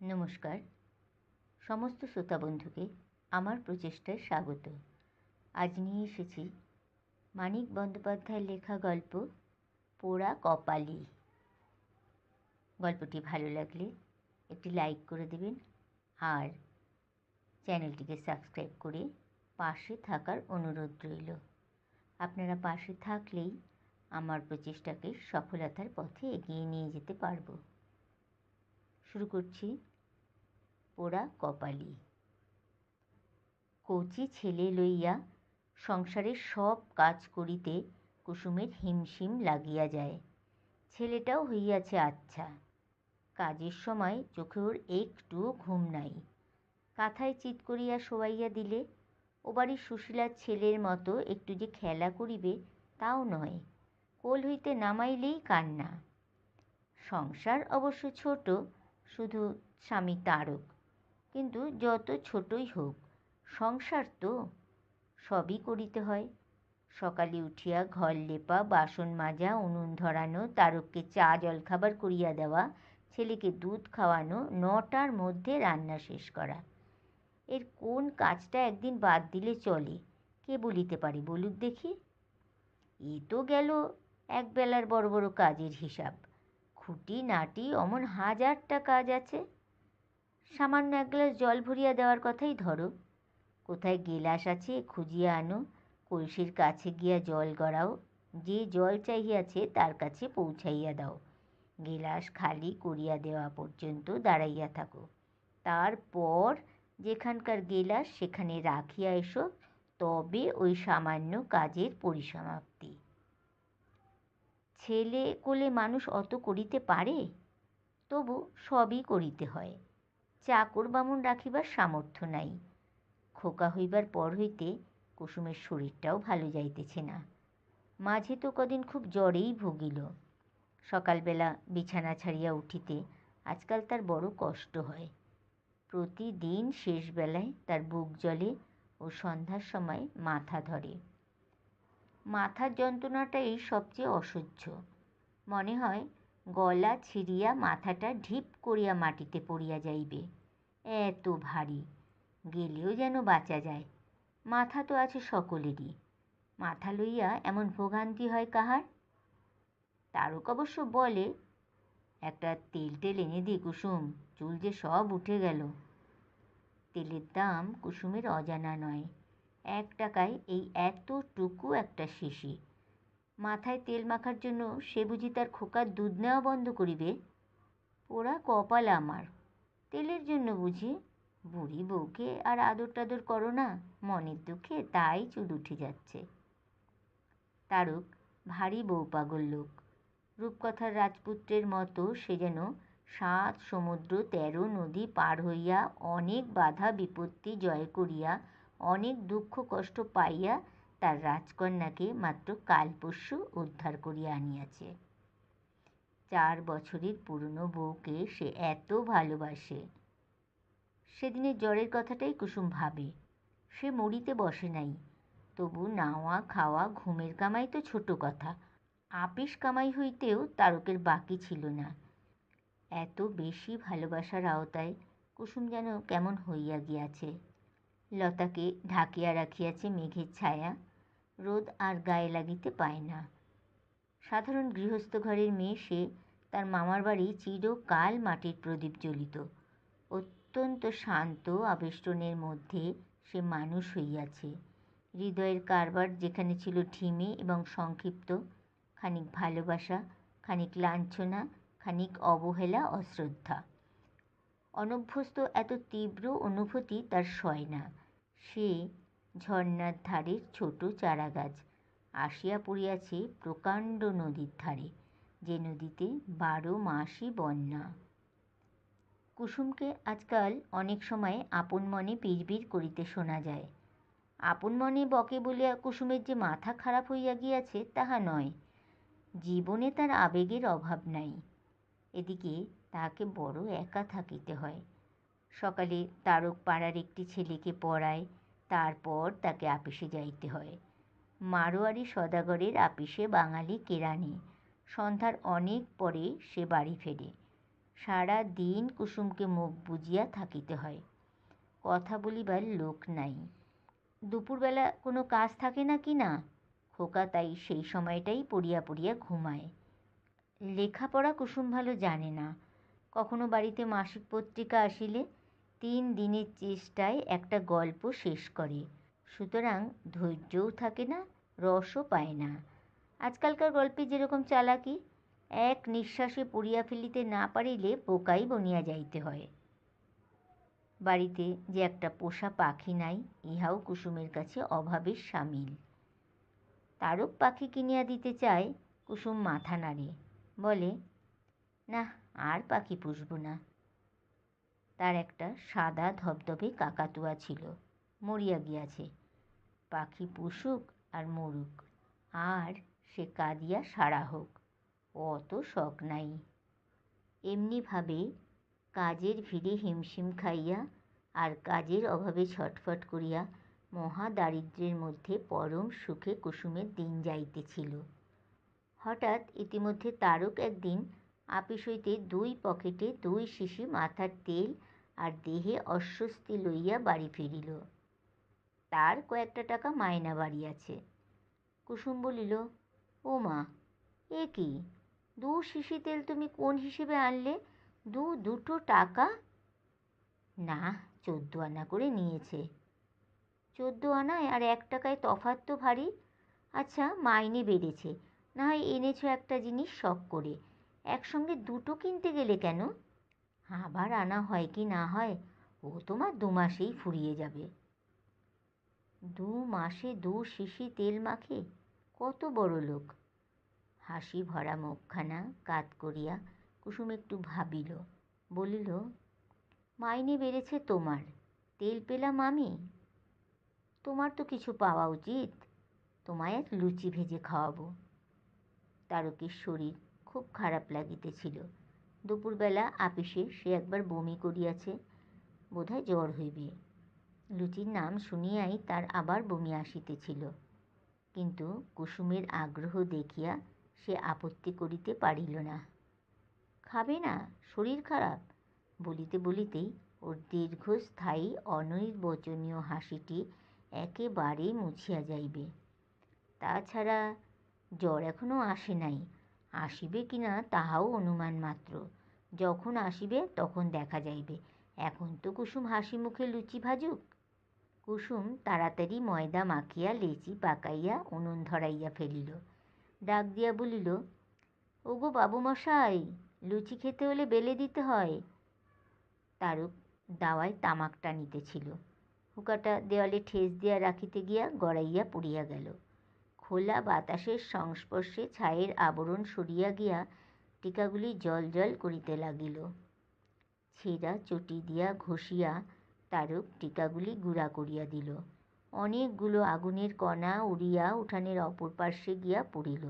নমস্কার। সমস্ত শ্রোতা বন্ধুকে আমার প্রচেষ্টায় স্বাগত। আজ নিয়ে এসেছি মানিক বন্দ্যোপাধ্যায়ের লেখা গল্প পোড়া কপালি। গল্পটি ভালো লাগলে একটি লাইক করে দেবেন আর চ্যানেলটিকে সাবস্ক্রাইব করে পাশে থাকার অনুরোধ রইল। আপনারা পাশে থাকলেই আমার প্রচেষ্টাকে সফলতার পথে এগিয়ে নিয়ে যেতে পারব। শুরু করছি। পোড়া কপালি। কচি ছেলে লইয়া সংসারের সব কাজ করিতে কুসুমের হিমশিম লাগিয়া যায়। ছেলেটাও হইয়াছে আচ্ছা। কাজের সময় চোখে ওর একটুও ঘুম নাই। কাথায় চিৎ করিয়া শোয়াইয়া দিলে, ও বাড়ির সুশীলার ছেলের মতো একটু যে খেলা করিবে তাও নয়। কোল হইতে নামাইলেই কান্না। সংসার অবশ্য ছোট শুধু স্বামী তারক। কিন্তু যত ছোটই হোক, সংসার তো সবই করিতে হয়। সকালে উঠিয়া ঘর লেপা, বাসন মাজা, উনুন ধরানো, তারককে চা, জলখাবার করিয়া দেওয়া, ছেলেকে দুধ খাওয়ানো, নটার মধ্যে রান্না শেষ করা। এর কোন কাজটা একদিন বাদ দিলে চলে, কে বলিতে পারে বলুক দেখি? এ তো গেল একবেলার বড় বড় কাজের হিসাব। খুঁটি নাটি অমন হাজারটা কাজ আছে। সামান্য এক গ্লাস জল ভরিয়া দেওয়ার কথাই ধরো। কোথায় গেলাস আছে খুঁজিয়া আনো, কলসির কাছে গিয়া জল গড়াও, যে জল চাহিয়াছে তার কাছে পৌঁছাইয়া দাও। গেলাস খালি করিয়া দেওয়া পর্যন্ত দাঁড়াইয়া থাকো। তারপর যেখানকার গেলাস সেখানে রাখিয়া এসো, তবে ওই সামান্য কাজের পরিসমাপ্তি। ছেলে কোলে মানুষ অত করিতে পারে? তবু সবই করিতে হয়। চাকর বামুন রাখিবার সামর্থ্য নাই। খোকা হইবার পর হইতে কুসুমের শরীরটাও ভালো যাইতেছে না। মাঝে তো কদিন খুব জ্বরেই ভুগিল। সকালবেলা বিছানা ছাড়িয়া উঠিতে আজকাল তার বড় কষ্ট হয়। প্রতিদিন শেষবেলায় তার বুক জ্বলে ও সন্ধ্যার সময় মাথা ধরে। মাথার যন্ত্রণাটাই সবচেয়ে অসহ্য। মনে হয় গলা ছিঁড়িয়া মাথাটা ঢিপ করিয়া মাটিতে পড়িয়া যাইবে। এত ভারী, গেলেও যেন বাঁচা যায়। মাথা তো আছে সকলেরই। মাথা লইয়া এমন ভোগান্তি হয় কাহার? তারক অবশ্য বলে, একটা তেল টেল এনে দি কুসুম, চুল যে সব উঠে গেল। তেলের দাম কুসুমের অজানা নয়। এক টাকায় এই এতটুকু একটা শিশি। মাথায় তেল মাখার জন্য সে বুঝি তার খোকার দুধ নেওয়া বন্ধ করিবে? পোড়া কপাল আমার। তেলের জন্য বুঝি? বুড়ি বউকে আর আদর টাদর করো না, মনের দুঃখে তাই চুল উঠে যাচ্ছে। তারক, ভারী বউ পাগল লোক। রূপকথার রাজপুত্রের মতো সে যেন সাত সমুদ্র তেরো নদী পার হইয়া অনেক বাধা বিপত্তি জয় করিয়া অনেক দুঃখ কষ্ট পাইয়া তার রাজকন্যাকে মাত্র কাল পরশু উদ্ধার করিয়া আনিয়াছে। চার বছরের পুরনো বউকে সে এত ভালোবাসে। সেদিনের জ্বরের কথাটাই কুসুম ভাবে। সে মরিতে বসে নাই। তবু নাওয়া খাওয়া, ঘুমের কামাই তো ছোট কথা। আপিস কামাই হইতেও তারকের বাকি ছিল না। এত বেশি ভালোবাসার আওতায় কুসুম যেন কেমন হইয়া গিয়াছে। লতাকে ঢাকিয়া রাখিয়াছে মেঘের ছায়া। রোদ আর গায়ে লাগিতে পায় না। সাধারণ গৃহস্থ ঘরের মেয়ে সে তার মামার বাড়ি চিরকাল মাটির প্রদীপ জ্বলিত। অত্যন্ত শান্ত আবেষ্টনের মধ্যে সে মানুষ হইয়াছে। হৃদয়ের কারবার যেখানে ছিল ঢিমে এবং সংক্ষিপ্ত, খানিক ভালোবাসা, খানিক লাঞ্ছনা, খানিক অবহেলা অশ্রদ্ধা অনভ্যস্ত এত তীব্র অনুভূতি তার সয় না। সে ঝর্ণার ধারের ছোট চারাগাছ আসিয়া পড়িয়াছে প্রকাণ্ড নদীর ধারে, যে নদীতে বারো মাসই বন্যা। কুসুমকে আজকাল অনেক সময় আপন মনে বিড়বিড় করিতে শোনা যায়। আপন মনে বকে বলিয়া কুসুমের যে মাথা খারাপ হইয়া গিয়াছে তাহা নয়, জীবনে তার আবেগের অভাব নাই। এদিকে তাহাকে বড় একা থাকিতে হয়। সকালে তারক পাড়ার একটি ছেলেকে পড়ায়, তারপর তাকে আপিসে যাইতে হয়। মারোয়ারি সদাগরের আপিসে বাঙালি কেরানি সন্ধ্যার অনেক পরে সে বাড়ি ফেরে। সারা দিন কুসুমকে মুখ বুজিয়া থাকিতে হয়। কথা বলিবার লোক নাই। দুপুরবেলা কোনো কাজ থাকে না কি না? খোকা তাই সেই সময়টাই পড়িয়া পড়িয়া ঘুমায়। লেখাপড়া কুসুম ভালো জানে না। কখনো বাড়িতে মাসিক পত্রিকা আসিলে তিন দিনের চেষ্টায় একটা গল্প শেষ করে। সুতরাং ধৈর্যও থাকে না, রসও পায় না। আজকালকার গল্পে যেরকম চালাকি, এক নিঃশ্বাসে পড়িয়া ফেলিতে না পারিলে বোকাই বনিয়া যাইতে হয়। বাড়িতে যে একটা পোষা পাখি নাই, ইহাও কুসুমের কাছে অভাবের সামিল। তারক পাখি কিনিয়া দিতে চায়, কুসুম মাথা নাড়ে। বলে, না, আর পাখি পুষব না। তার একটা সাদা ধবধবে কাকাতুয়া ছিল, মরিয়া গিয়াছে। পাখি পুষুক আর মরুক, আর সে কাঁদিয়া সারা হোক, অত শখ নাই। এমনিভাবে কাজের ভিড়ে হিমশিম খাইয়া আর কাজের অভাবে ছটফট করিয়া মহা দারিদ্র্যের মধ্যে পরম সুখে কুসুমের দিন যাইতেছিল। হঠাৎ ইতিমধ্যে তারক একদিন আপিস হইতে দুই পকেটে দুই শিশি মাথার তেল আর দেহে অস্বস্তি লইয়া বাড়ি ফিরিল। তার কয়েকটা টাকা মায়না বাড়িয়াছে। কুসুম বলিল, ও মা, এ কি? দু শিশি তেল তুমি কোন হিসেবে আনলে? দু দুটো টাকা? না, চোদ্দ আনা করে নিয়েছে। চোদ্দ আনায় আর এক টাকায় তফাৎ তো ভারী। আচ্ছা মাইনে বেড়েছে। না হয় এনেছো একটা জিনিস শখ করে। একসঙ্গে দুটো কিনতে গেলে কেন? আবার আনা হয় কি না হয়, ও তোমার দু মাসেই ফুরিয়ে যাবে। দু মাসে দু শিশি তেল মাখে, কত বড় লোক। হাসি ভরা মুখখানা কাত করিয়া কুসুম একটু ভাবিল, বলিল, মাইনে বেড়েছে তোমার, তেল পেলাম আমি। তোমার তো কিছু পাওয়া উচিত। তোমায় এক লুচি ভেজে খাওয়াবো। তারকের শরীর খুব খারাপ লাগিতেছিল। দুপুরবেলা আপিসে সে একবার বমি করিয়াছে, বোধহয় জ্বর হইবে। লুচির নাম শুনিয়াই তার আবার বমি আসিতেছিল। কিন্তু কুসুমের আগ্রহ দেখিয়া সে আপত্তি করিতে পারিল না। খাবে না, শরীর খারাপ? বলিতে বলিতেই ওর দীর্ঘস্থায়ী অনির্বচনীয় হাসিটি একেবারে মুছিয়া যাইবে। তাছাড়া জ্বর এখনও আসে নাই। আসিবে কি না তাহাও অনুমান মাত্র। যখন আসিবে তখন দেখা যাইবে। এখন তো কুসুম হাসি মুখে লুচি ভাজুক। কুসুম তাড়াতাড়ি ময়দা মাখিয়া লেচি পাকাইয়া উনুন ধরাইয়া ফেলিল। ডাক দিয়া বলিল, ওগো বাবুমশাই, লুচি খেতে হলে বেলে দিতে হয়। তারক দাওয়ায় তামাক টানিতেছিল হুকাটা দেওয়ালে ঠেস দিয়া রাখিতে গিয়া গড়াইয়া পড়িয়া গেল। খোলা বাতাসের সংস্পর্শে ছায়ের আবরণ সরিয়া গিয়া টিকাগুলি জল জল করিতে লাগিল। ছেঁড়া চটি দিয়া ঘষিয়া তারক টিকাগুলি গুঁড়া করিয়া দিল। অনেকগুলো আগুনের কণা উড়িয়া উঠানের অপর পার্শ্বে গিয়া পড়িল।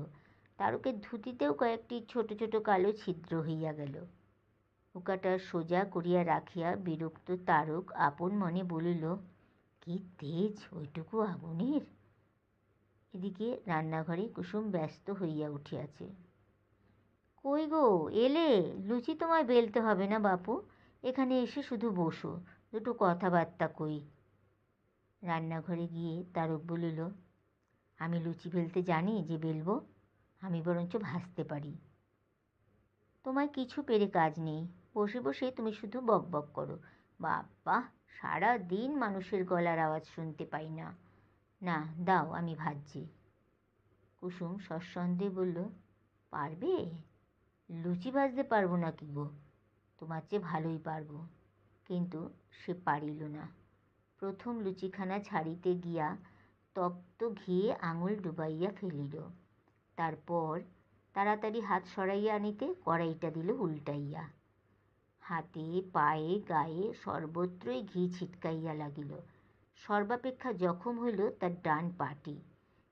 তারকের ধুতিতেও কয়েকটি ছোট ছোট কালো ছিদ্র হইয়া গেল। হুকাটা সোজা করিয়া রাখিয়া বিরক্ত তারক আপন মনে বলিল, কি তেজ, ওইটুকু আগুনের? এদিকে রান্নাঘরে কুসুম ব্যস্ত হইয়া উঠিয়াছে। কই গো, এলে? লুচি তোমায় বেলতে হবে না বাপু? এখানে এসে শুধু বসো, দুটো কথাবার্তা কই। রান্নাঘরে গিয়ে তারক বলিল, আমি লুচি বেলতে জানি যে বেলবো, আমি বরঞ্চ ভাসতে পারি। তোমায় কিছু পেরে কাজ নেই, বসে বসে তুমি শুধু বক বক করো। বাবা সারা দিন মানুষের গলার আওয়াজ শুনতে পাই না। না, দাও, আমি ভাজছি। কুসুম সসন্দেহে বলল, পারবে? লুচি ভাজতে পারব না কি গো? তোমার চেয়ে ভালোই পারব। কিন্তু সে পারিল না। প্রথম লুচিখানা ছাড়িতে গিয়া তপ্ত ঘিয়ে আঙুল ডুবাইয়া ফেলিল। তারপর তাড়াতাড়ি হাত সরাইয়া আনিতে কড়াইটা দিল উল্টাইয়া। হাতে, পায়ে, গায়ে সর্বত্রই ঘি ছিটকাইয়া লাগিল। সর্বাপেক্ষা জখম হইল তার ডান পাটি।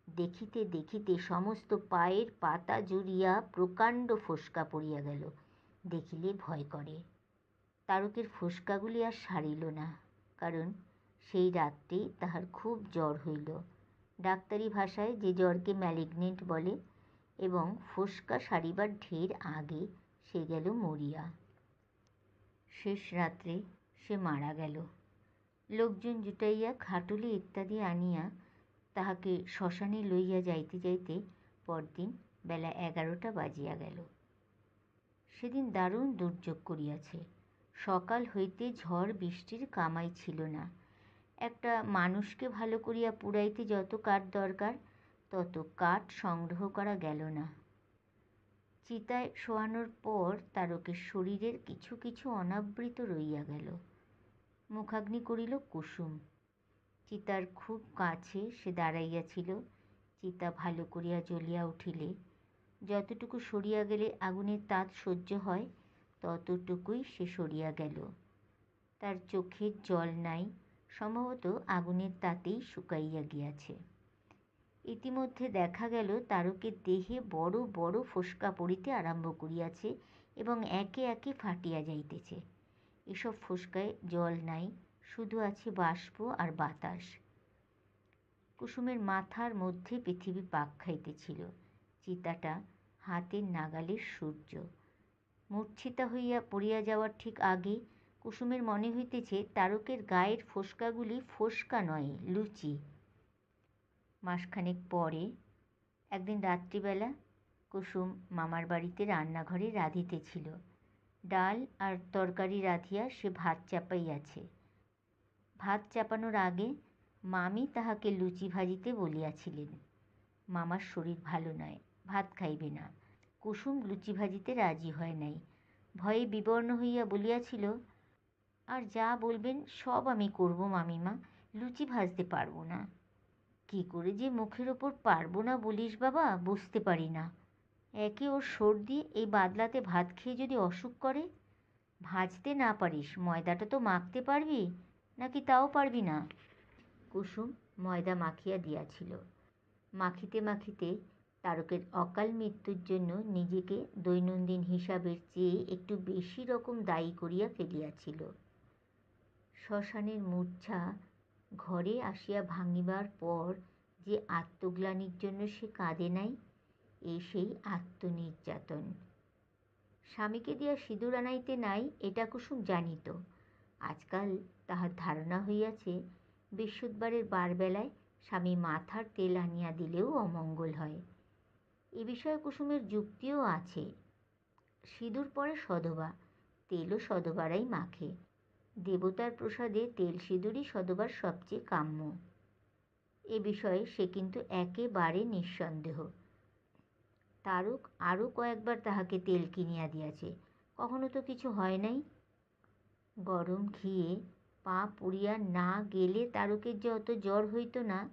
দেখিতে দেখিতে সমস্ত পায়ের পাতা জুড়িয়া প্রকাণ্ড ফোসকা পড়িয়া গেল। দেখিলে ভয় করে। তারকের ফোসকাগুলি আর সারিল না, কারণ সেই রাত্রেই তাহার খুব জ্বর হইল। ডাক্তারি ভাষায় যে জ্বরকে ম্যালিগনেন্ট বলে এবং ফোসকা সারিবার ঢের আগে সে গেল মরিয়া। শেষ রাত্রে সে মারা গেল। লোকজন জুটাইয়া, খাটুলি ইত্যাদি আনিয়া তাহাকে শ্মশানে লইয়া যাইতে যাইতে পরদিন বেলা এগারোটা বাজিয়া গেল। সেদিন দারুণ দুর্যোগ করিয়াছে। সকাল হইতে ঝড় বৃষ্টির কামাই ছিল না। একটা মানুষকে ভালো করিয়া পুড়াইতে যত কাঠ দরকার, তত কাঠ সংগ্রহ করা গেল না। চিতায় শোয়ানোর পর তারকের শরীরের কিছু কিছু অনাবৃত রইয়া গেল। মুখাগ্নি করিল কুসুম। চিতার খুব কাছে সে দাঁড়াইয়াছিল চিতা ভালো করিয়া জ্বলিয়া উঠিলে। যতটুকু সরিয়া গেলে আগুনের তাত সহ্য হয়, ততটুকুই সে সরিয়া গেল। তার চোখের জল নাই, সম্ভবত আগুনের তাতেই শুকাইয়া গিয়াছে। ইতিমধ্যে দেখা গেল তারকের দেহে বড় বড় ফোসকা পড়িতে আরম্ভ করিয়াছে এবং একে একে ফাটিয়া যাইতেছে। এসব ফোসকায় জল নাই, শুধু আছে বাষ্প আর বাতাস। কুসুমের মাথার মধ্যে পৃথিবী পাক খাইতেছিল। চিতাটা হাতের নাগালের সূর্য। মূর্ছিতা হইয়া পড়িয়া যাওয়ার ঠিক আগে কুসুমের মনে হইতেছে তারকের গায়ের ফোসকাগুলি ফোসকা নয়, লুচি। মাসখানেক পরে, একদিন রাত্রিবেলা কুসুম মামার বাড়িতে রান্নাঘরে রাঁধিতেছিল। ডাল আর তরকারি রাঁধিয়া সে ভাত চাপাইয়াছে। ভাত চাপানোর আগে মামি তাহাকে লুচি ভাজিতে বলিয়াছিলেন, মামার শরীর ভালো নয়, ভাত খাইবে না, কুসুম লুচি ভাজিতে রাজি হয় নাই ভয়ে বিবর্ণ হইয়া বলিয়াছিল, আর যা বলবেন সব আমি করব মামিমা, লুচি ভাজতে পারব না। কি করে যে মুখের ওপর পারব না বলিস বাবা, বুঝতে পারি না। একে ওর সর্দি, এই বাদলাতে ভাত খেয়ে যদি অসুখ করে? ভাজতে না পারিস, ময়দাটা তো মাখতে পারবি? নাকি তাও পারবি না? কুসুম ময়দা মাখিয়া দিয়াছিল। মাখিতে মাখিতে তারকের অকাল মৃত্যুর জন্য নিজেকে দৈনন্দিন হিসাবের চেয়ে একটু বেশি রকম দায়ী করিয়া ফেলিয়াছিল। শ্মশানের মূর্ছা ঘরে আসিয়া ভাঙিবার পর যে আত্মগ্লানির জন্য সে কাঁদে নাই এই সেই আত্মনির্যাতন। স্বামীকে দিয়া সিঁদুর আনাইতে নাই, এটা কুসুম জানিত। আজকাল তাহার ধারণা হইয়াছে, বৃহস্পতিবারের বারবেলায় স্বামী মাথার তেল আনিয়া দিলেও অমঙ্গল হয়। এ বিষয়ে কুসুমের যুক্তিও আছে। সিঁদুর পরে সধবা তেলও সধবারাই মাখে। দেবতার প্রসাদে তেল সিঁদুরই সধবার সবচেয়ে কাম্য। এ বিষয়ে সে কিন্তু একেবারে নিঃসন্দেহ। তারক আরও কয়েকবার তাহাকে তেল কিনিয়া দিয়াছে। কখনো তো কিছু হয় নাই। গরম ঘিয়ে পা পুড়িয়া না গেলে তারকের যে অত জ্বর হইত না,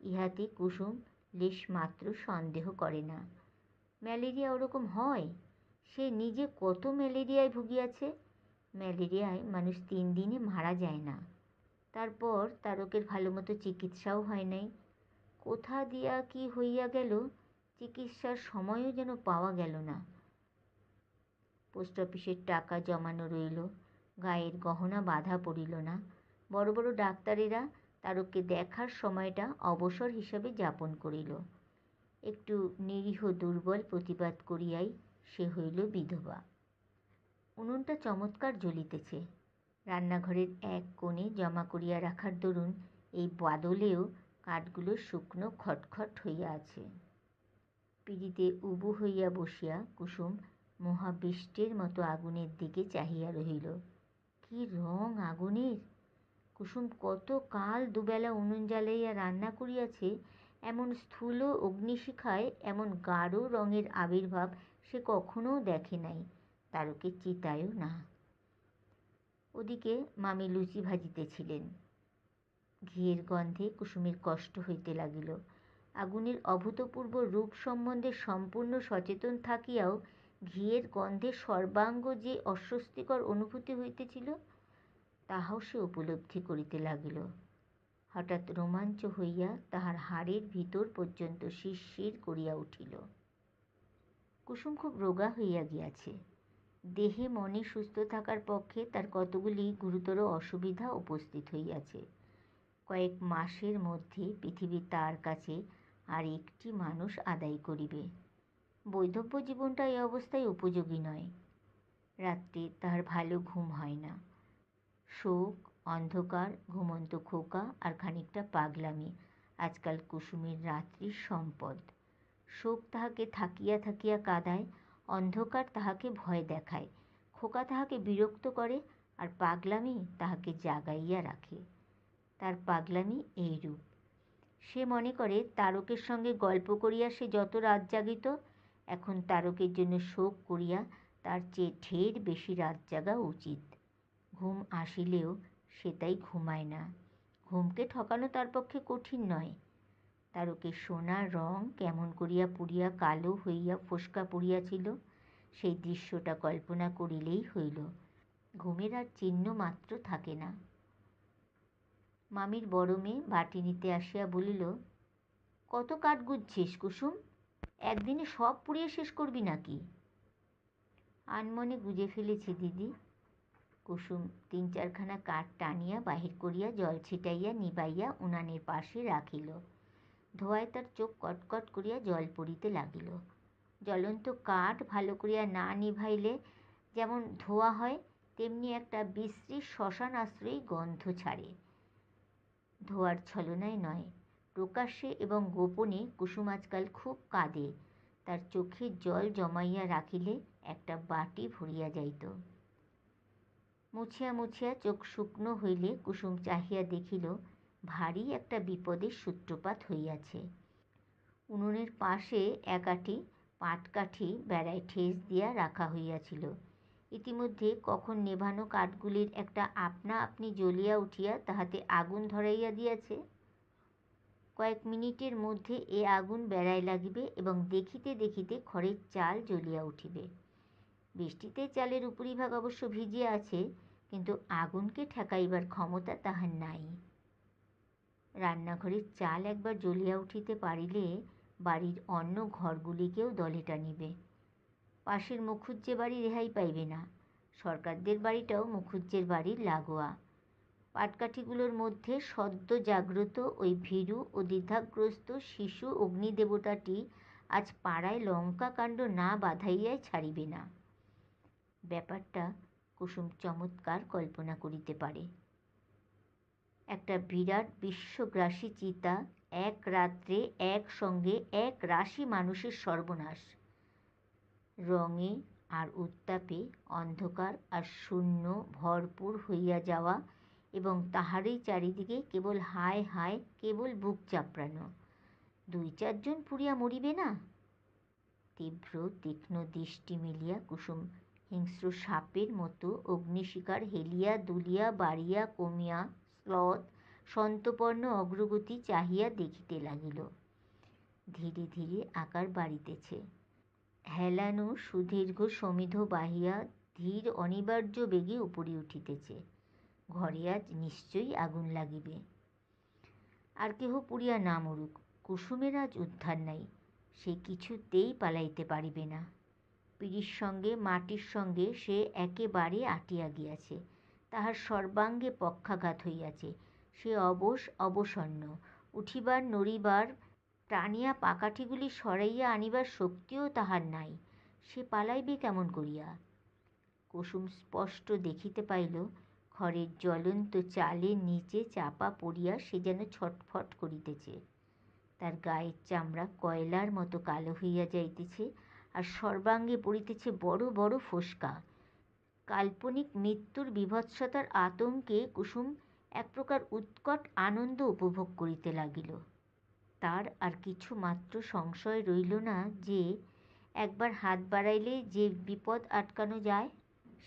ইহাতে কুসুম লেশমাত্র সন্দেহ করে না। ম্যালেরিয়া ওরকম হয়? সে নিজে কত ম্যালেরিয়ায় ভুগিয়াছে? ম্যালেরিয়ায় মানুষ তিন দিনে মারা যায় না। তারপর তারকের ভালো মতো চিকিৎসাও হয় নাই। কোথা দিয়া কি হইয়া গেল? চিকিৎসার সময়ও যেন পাওয়া গেল না। পোস্ট অফিসের টাকা জমানো রইল, গায়ের গহনা বাঁধা পড়িল না। বড় বড় ডাক্তারেরা তারকে দেখার সময়টা অবসর হিসাবে যাপন করিল। একটু নিরীহ দুর্বল প্রতিবাদ করিয়াই সে হইল বিধবা। উনুনটা চমৎকার জ্বলিতেছে। রান্নাঘরের এক কোণে জমা করিয়া রাখার দরুন এই বাদলেও কাঠগুলো শুকনো খটখট হইয়া আছে। পিড়িতে উবু হইয়া বসিয়া কুসুম মহাবৃষ্টির মতো আগুনের দিকে চাহিয়া রহিল। কি রং আগুনের? কুসুম, কত কাল দুবেলা উনুন জ্বালাইয়া রান্না করিয়াছে, এমন স্থূল অগ্নিশিখায়, এমন গাঢ় রঙের আবির্ভাব সে কখনও দেখে নাই তারকের চিতায়ও না। ওদিকে মামি লুচি ভাজিতেছিলেন। ঘিয়ের গন্ধে কুসুমের কষ্ট হইতে লাগিল। আগুনের অভূতপূর্ব রূপ সম্বন্ধে সম্পূর্ণ সচেতন থাকিয়াও ঘিয়ের গন্ধে সর্বাঙ্গ যে অস্বস্তিকর অনুভূতি হইতেছিল, তাহাও সে উপলব্ধি করিতে লাগিল। হঠাৎ রোমাঞ্চ হইয়া তাহার হাড়ের ভিতর পর্যন্ত শিরশির করিয়া উঠিল। কুসুম খুব রোগা হইয়া গিয়াছে। দেহে মনে সুস্থ থাকার পক্ষে তার কতগুলি গুরুতর অসুবিধা উপস্থিত হইয়াছে। কয়েক মাসের মধ্যে পৃথিবী তার কাছে আর একটি মানুষ আদায় করিবে। বৈধব্য জীবনটা এই অবস্থায় উপযোগী নয়। রাত্রে তাহার ভালো ঘুম হয় না। শোক, অন্ধকার, ঘুমন্ত খোকা আর খানিকটা পাগলামি, আজকাল কুসুমের রাত্রির সম্পদ। শোক তাহাকে থাকিয়া থাকিয়া কাদায়, অন্ধকার তাহাকে ভয় দেখায়, খোকা তাহাকে বিরক্ত করে আর পাগলামি তাহাকে জাগাইয়া রাখে। তার পাগলামি এইরূপ। সে মনে করে, তারকের সঙ্গে গল্প করিয়া সে যত রাত জাগিত, এখন তারকের জন্য শোক করিয়া তার চেয়ে ঢের বেশি রাত জাগা উচিত। ঘুম আসিলেও সে তাই ঘুমায় না। ঘুমকে ঠকানো তার পক্ষে কঠিন নয়। তারকে সোনার রং কেমন করিয়া পুড়িয়া কালো হইয়া ফোসকা পড়িয়াছিল, সেই দৃশ্যটা কল্পনা করিলেই হইল। ঘুমের আর চিহ্ন মাত্র থাকে না। মামির বড় মেয়ে বাটি নিতে আসিয়া বলিল, কত কাঠ গুজছিস কুসুম? একদিনে সব পুড়িয়ে শেষ করবি নাকি? আনমনে গুজে ফেলেছি দিদি। কুসুম তিন চারখানা কাঠ টানিয়া বাহির করিয়া জল ছিটাইয়া নিবাইয়া উনানের পাশে রাখিল। ধোয়ায় তার চোখ কটকট করিয়া জল পড়িতে লাগিল। জ্বলন্ত কাঠ ভালো করিয়া না নিভাইলে যেমন ধোয়া হয়, তেমনি একটা বিশ্রী শ্মশান আশ্রয়ী গন্ধ ছাড়ে। ধোয়ার ছলনায় নয়, প্রকাশ্যে এবং গোপনে কুসুম আজকাল খুব কাঁদে। তার চোখে জল জমাইয়া রাখিলে একটা বাটি ভরিয়া যাইত। মুছিয়া মুছিয়া চোখ শুকনো হইলে কুসুম চাহিয়া দেখিল, ভারী একটা বিপদের সূত্রপাত হইয়াছে। উনুনের পাশে একাটি পাটকাঠি বেড়ায় ঠেস দিয়া রাখা হইয়াছিল। ইতিমধ্যে কখন নেভানো কাঠগুলির একটা আপনা আপনি জ্বলিয়া উঠিয়া তাহাতে আগুন ধরাইয়া দিয়াছে। কয়েক মিনিটের মধ্যে এ আগুন বেড়ায় লাগিবে এবং দেখিতে দেখিতে খড়ের চাল জ্বলিয়া উঠিবে। বৃষ্টিতে চালের উপরিভাগ অবশ্য ভিজিয়া আছে, কিন্তু আগুনকে ঠেকাইবার ক্ষমতা তাহার নাই। রান্নাঘরের চাল একবার জ্বলিয়া উঠিতে পারিলে বাড়ির অন্য ঘরগুলিকেও দলে টানিবে। পাশের মুখুজ্জে বাড়ি রেহাই পাইবে না। সরকারদের বাড়িটাও মুখুজ্জের বাড়ির লাগোয়া। পাটকাঠিগুলোর মধ্যে সদ্য জাগ্রত ওই ভীরু ও দ্বিধাগ্রস্ত শিশু অগ্নিদেবতাটি আজ পাড়ায় লঙ্কা কাণ্ড না বাধাইয়াই ছাড়িবে না। ব্যাপারটা কুসুম চমৎকার কল্পনা করিতে পারে। একটা বিরাট বিশ্বগ্রাসী চিতা এক রাত্রে একসঙ্গে এক রাশি মানুষের সর্বনাশ। রঙে আর উত্তাপে অন্ধকার আর শূন্য ভরপুর হইয়া যাওয়া এবং তাহারই চারিদিকে কেবল হায় হায়, কেবল বুক চাপড়ানো। দুই চারজন পুড়িয়া মরিবে না? তীব্র, তীক্ষ্ণ দৃষ্টি মিলিয়া কুসুম হিংস্র সাপের মতো অগ্নিশিকার হেলিয়া, দুলিয়া, বাড়িয়া, কমিয়া, স্লথ, সন্তপর্ণ অগ্রগতি চাহিয়া দেখিতে লাগিল। ধীরে ধীরে আকার বাড়িতেছে। হেলানো সুদীর্ঘ সমিধ বাহিয়া ধীর অনিবার্য বেগে উপরে উঠিতেছে। ঘরে আজ নিশ্চয়ই আগুন লাগিবে। আর কেহ পুড়িয়া না মরুক কুসুমের আজ উদ্ধার নাই, সে কিছুতেই পালাইতে পারিবে না। পিড়ির সঙ্গে, মাটির সঙ্গে সে একেবারে আটিয়া গিয়াছে, তাহার সর্বাঙ্গে পক্ষাঘাত হইয়াছে। সে অবশ অবসন্ন, উঠিবার নড়িবার টানিয়া পাকাঠিগুলি সরাইয়া আনিবার শক্তিও তাহার নাই। সে পালাইবে কেমন করিয়া? কুসুম স্পষ্ট দেখিতে পাইল, ঘরের জ্বলন্ত চালের নিচে চাপা পড়িয়া সে যেন ছটফট করিতেছে। তার গায়ের চামড়া কয়লার মতো কালো হইয়া যাইতেছে আর সর্বাঙ্গে পড়িতেছে বড় বড় ফোসকা। কাল্পনিক মৃত্যুর বিভৎসতার আতঙ্কে কুসুম এক প্রকার উৎকট আনন্দ উপভোগ করিতে লাগিল। তার আর কিছু মাত্র সংশয় রইল না যে, একবার হাত বাড়াইলে যে বিপদ আটকানো যায়,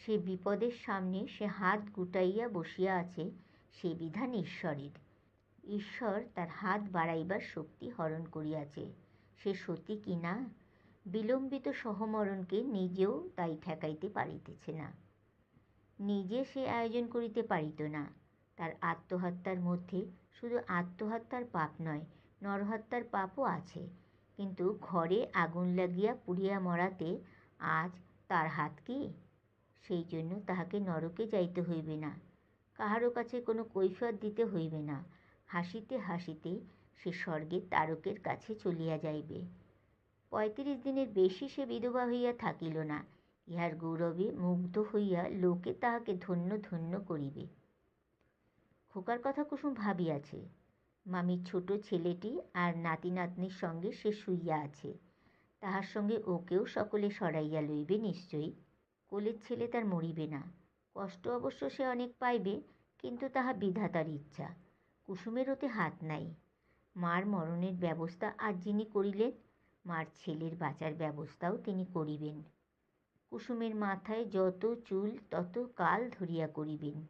সে বিপদের সামনে সে হাত গুটাইয়া বসিয়া আছে, সে বিধান ঈশ্বরের। ঈশ্বর তার হাত বাড়াইবার শক্তি হরণ করিয়াছে। সে সতী কি না? বিলম্বিত সহমরণকে নিজেও তাই ঠেকাইতে পারিতেছে না। নিজে সে আয়োজন করিতে পারিত না। তার আত্মহত্যার মধ্যে শুধু আত্মহত্যার পাপ নয় নরহত্যার পাপও আছে। কিন্তু ঘরে আগুন লাগিয়া পুড়িয়া মরাতে আজ তার হাত কি? সেই জন্য তাহাকে নরকে যাইতে হইবে না। কাহারও কাছে কোনো কৈফিয়ত দিতে হইবে না। হাসিতে হাসিতে সে স্বর্গের তারকের কাছে চলিয়া যাইবে। পঁয়ত্রিশ দিনের বেশি সে বিধবা হইয়া থাকিল না। ইহার গৌরবে মুগ্ধ হইয়া লোকে তাহাকে ধন্য ধন্য করিবে। খোকার কথা কুসুম ভাবিয়াছে। মামির ছোট ছেলেটি আর নাতি নাতনির সঙ্গে সে শুইয়া আছে। তাহার সঙ্গে ওকেও সকলে সরাইয়া লইবে নিশ্চয়ই। কোলের ছেলে তার মরিবে না। কষ্ট অবশ্য সে অনেক পাইবে, কিন্তু তাহা বিধাতার ইচ্ছা। কুসুমের ওতে হাত নাই। মার মরণের ব্যবস্থা আজ যিনি করিলেন, মার ছেলের বাঁচার ব্যবস্থাও তিনি করিবেন। কুসুমের মাথায় যত চুল তত কাল ধরিয়া করিবেন।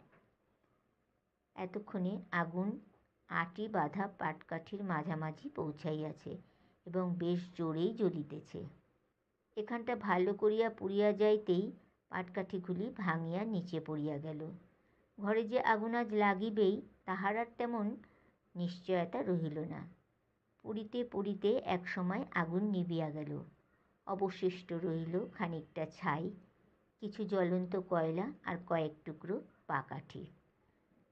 এতক্ষণে আগুন আটি বাঁধা পাটকাঠির মাঝামাঝি পৌঁছাইয়াছে এবং বেশ জোরেই জ্বলিতেছে। এখানটা ভালো করিয়া পুড়িয়া যাইতেই পাটকাঠিগুলি ভাঙিয়া নিচে পড়িয়া গেল। ঘরে যে আগুন আজ লাগিবেই, তাহার আর তেমন নিশ্চয়তা রহিল না। পুড়িতে পুড়িতে একসময় আগুন নিবিয়া গেল। অবশিষ্ট রহিল খানিকটা ছাই, কিছু জ্বলন্ত কয়লা আর কয়েক টুকরো পাকাঠি।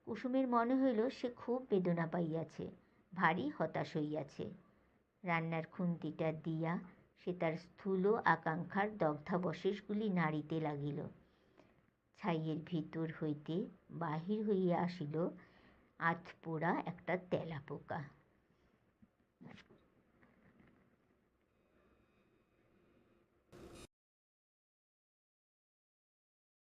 কুসুমের মনে হইল সে খুব বেদনা পাইয়াছে, ভারী হতাশ হইয়াছে। রান্নার খুন্তিটা দিয়া সে তার স্থূল আকাঙ্ক্ষার দগ্ধাবশেষগুলি নাড়িতে লাগিল। ছাইয়ের ভিতর হইতে বাহির হইয়া আসিল আধপোড়া একটা তেলাপোকা।